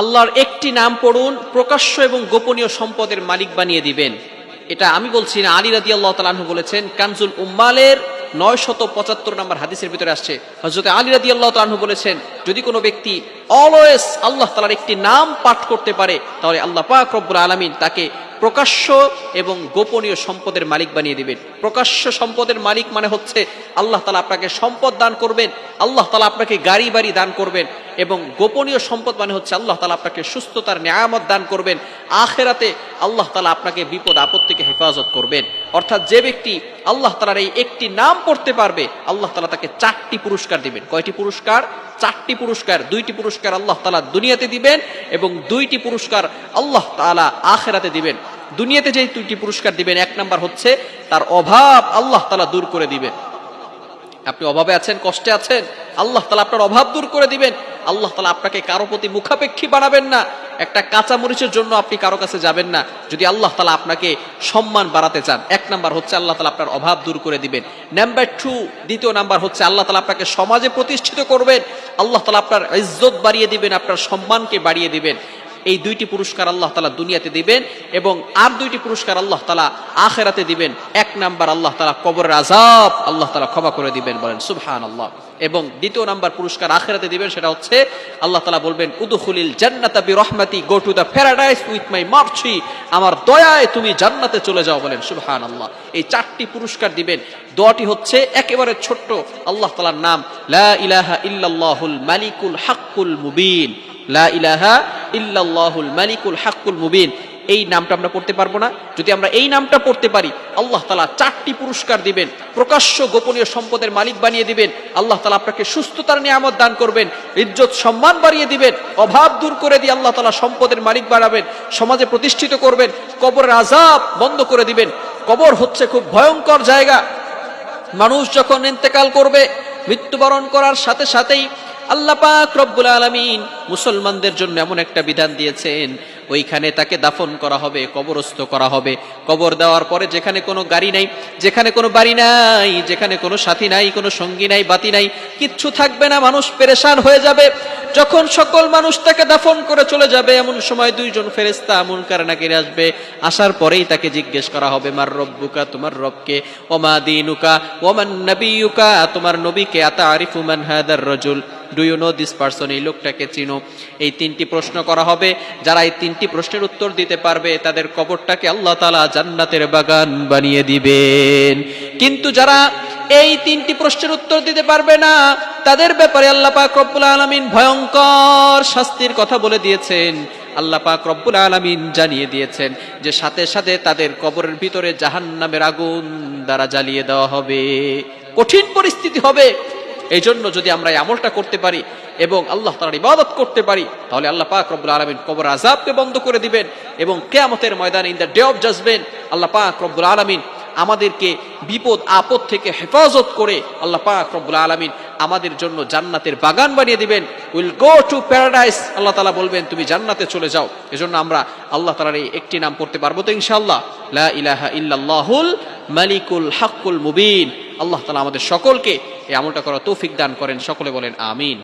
আল্লাহর একটি নাম পড়ুন, প্রকাশ্য এবং গোপনীয় সম্পদের মালিক বানিয়ে দিবেন। এটা আমি বলছি না, আলী রাদি আল্লাহ তালাহু বলেছেন, কানজুল উম্মালের নয় শত পঁচাত্তর নম্বর হাদিসের ভিতরে আসছে। হজরত আলী রাদি আল্লাহ তালাহু বলেছেন, যদি কোনো ব্যক্তি অলওয়েজ আল্লাহ তালার একটি নাম পাঠ করতে পারে, তাহলে আল্লাহ পাক রব্বুল আলমিন তাকে প্রকাশ্য এবং গোপনীয় সম্পদের মালিক বানিয়ে দিবেন। প্রকাশ্য সম্পদের মালিক মানে হচ্ছে আল্লাহ তালা আপনাকে সম্পদ দান করবেন, আল্লাহ তালা আপনাকে গাড়ি বাড়ি দান করবেন এবং গোপনীয় সম্পদ মানে হচ্ছে আল্লাহ তালা আপনাকে সুস্থতার নিয়ামত দান করবেন, আখেরাতে আল্লাহ তালা আপনাকে বিপদ আপদ থেকে হেফাজত করবেন। অর্থাৎ যে ব্যক্তি আল্লাহ তালার এই একটি নাম পড়তে পারবে, আল্লাহ তালা তাকে চারটি পুরস্কার দিবেন। কয়টি পুরস্কার? চারটি পুরস্কার, দুইটি পুরস্কার আল্লাহ তালা দুনিয়াতে দিবেন এবং দুইটি পুরস্কার আল্লাহ তালা আখেরাতে দিবেন। দুনিয়াতে যে দুইটি পুরস্কার দিবেন, এক নাম্বার হচ্ছে তার অভাব আল্লাহ তালা দূর করে দিবেন। আপনি অভাবে আছেন, কষ্টে আছেন, আল্লাহ তালা আপনার অভাব দূর করে দিবেন। আল্লাহ তালা আপনাকে কারও প্রতি মুখাপেক্ষী বানাবেন না। একটা কাঁচা মরিচের জন্য আপনি কারও কাছে যাবেন না। যদি আল্লাহ তালা আপনাকে সম্মান বাড়াতে চান, এক নাম্বার হচ্ছে আল্লাহ তালা আপনার অভাব দূর করে দিবেন। নাম্বার টু দ্বিতীয় নাম্বার হচ্ছে আল্লাহ তালা আপনাকে সমাজে প্রতিষ্ঠিত করবেন। আল্লাহ তালা আপনার ইজ্জত বাড়িয়ে দিবেন, আপনার সম্মানকে বাড়িয়ে দিবেন। এই দুইটি পুরস্কার আল্লাহ তালা দুনিয়াতে দিবেন এবং আর দুইটি পুরস্কার আল্লাহ তালা আখেরাতে দিবেন। এক নাম্বার আল্লাহ তালা কবরের আজাব আল্লাহ তালা ক্ষমা করে দিবেন বলেন সুবহান আল্লাহ এবং দ্বিতীয় নাম্বার পুরস্কার আখেরাতে দিবেন সেটা হচ্ছে আল্লাহ তালা বলবেন, উদুখুলিল জান্নাতা বি রহমাতি go to the paradise with my mercy, আমার দয়ায় তুমি জান্নাতে চলে যাও বলেন সুবহান আল্লাহ এই চারটি পুরস্কার দিবেন। দোয়াটি হচ্ছে একেবারে ছোট্ট আল্লাহ তালার নাম, লা ইলাহা ইল্লাল্লাহুল মালিকুল হাক্কুল মুবিন। লা ইলাহা ইল্লাল্লাহুল মালিকুল হাক্কুল মুবিন। এই নামটা আমরা পড়তে পারব না। যদি আমরা এই নামটা পড়তে পারি, আল্লাহ তালা চারটি পুরস্কার দিবেন, প্রকাশ্য গোপনীয় সম্পদের মালিক বানিয়ে দিবেন, আল্লাহ তালা আপনাকে সুস্থতার নিয়ামত দান করবেন, ইজ্জত সম্মান বাড়িয়ে দিবেন, অভাব দূর করে দিয়ে আল্লাহ তালা সম্পদের মালিক বাড়াবেন সমাজে প্রতিষ্ঠিত করবেন, কবরের আজাব বন্ধ করে দিবেন। কবর হচ্ছে খুব ভয়ঙ্কর জায়গা। মানুষ যখন ইন্তেকাল করবে, মৃত্যুবরণ করার সাথে সাথেই আল্লাহ পাক রব্বুল আলমিন মুসলমানদের জন্য এমন একটা বিধান দিয়েছেন, ওইখানে তাকে দাফন করা হবে, কবরস্থ করা হবে। কবর দেওয়ার পরে যেখানে কোনো গাড়ি নাই, যেখানে কোনো বাড়ি নাই, যেখানে কোনো সাথী নাই, কোনো সঙ্গী নাই, বাতি নাই, কিচ্ছু থাকবে না, মানুষ পেরেশান হয়ে যাবে। যখন সকল মানুষ তাকে দাফন করে চলে যাবে, এমন সময় দুইজন ফেরেস্তা এমন কারণাকিরে আসবে। আসার পরেই তাকে জিজ্ঞেস করা হবে, মার রব্বুকা, তোমার রবকে? ওমা দিনুকা? ওমান নবিউকা তোমার নবীকে আতা আরিফু মান হাদার রজুল? Do you know this person এই লোকটাকে চিনো। এই তিনটি প্রশ্ন করা হবে। যারা এই তিনটি প্রশ্নের উত্তর দিতে পারবে, তাদের কবরটাকে আল্লাহ তালা জান্নাতের বাগান বানিয়ে দিবেন। কিন্তু যারা এই তিনটি প্রশ্নের উত্তর দিতে পারবে না, তাদের ব্যাপারে আল্লাহ পাক রব্বুল আলমিন ভয়ঙ্কর শাস্তির কথা বলে দিয়েছেন। আল্লাহ পাক রব্বুল আলমিন জানিয়ে দিয়েছেন যে, সাথে সাথে তাদের কবরের ভিতরে জাহান্নামের আগুন দ্বারা জ্বালিয়ে দেওয়া হবে। কঠিন পরিস্থিতি হবে। এই জন্য যদি আমরা এই আমলটা করতে পারি এবং আল্লাহ তালার ইবাদত করতে পারি, তাহলে আল্লাহ পাক রব্বুল আলমিন কবর আজাবকে বন্ধ করে দিবেন এবং কেয়ামতের ময়দানে in the day of judgement আল্লাহ পাক রব্বুল আলমিন আমাদেরকে বিপদ, আপদ থেকে হেফাজত করে আল্লাহ পাক রব্বুল আলমিন আমাদের জন্য জান্নাতের বাগান বানিয়ে দিবেন। উইল গো টু প্যারাডাইস আল্লাহ তালা বলবেন, তুমি জান্নাতে চলে যাও। এজন্য আমরা আল্লাহ তালার এই একটি নাম পড়তে পারব তো ইনশাআল্লাহ। লা ইলাহা ইল্লাল্লাহুল মালিকুল হাক্কুল মুবিন। আল্লাহ তালা আমাদের সকলকে এই আমলটা করা তৌফিক দান করেন সকলে বলেন আমিন।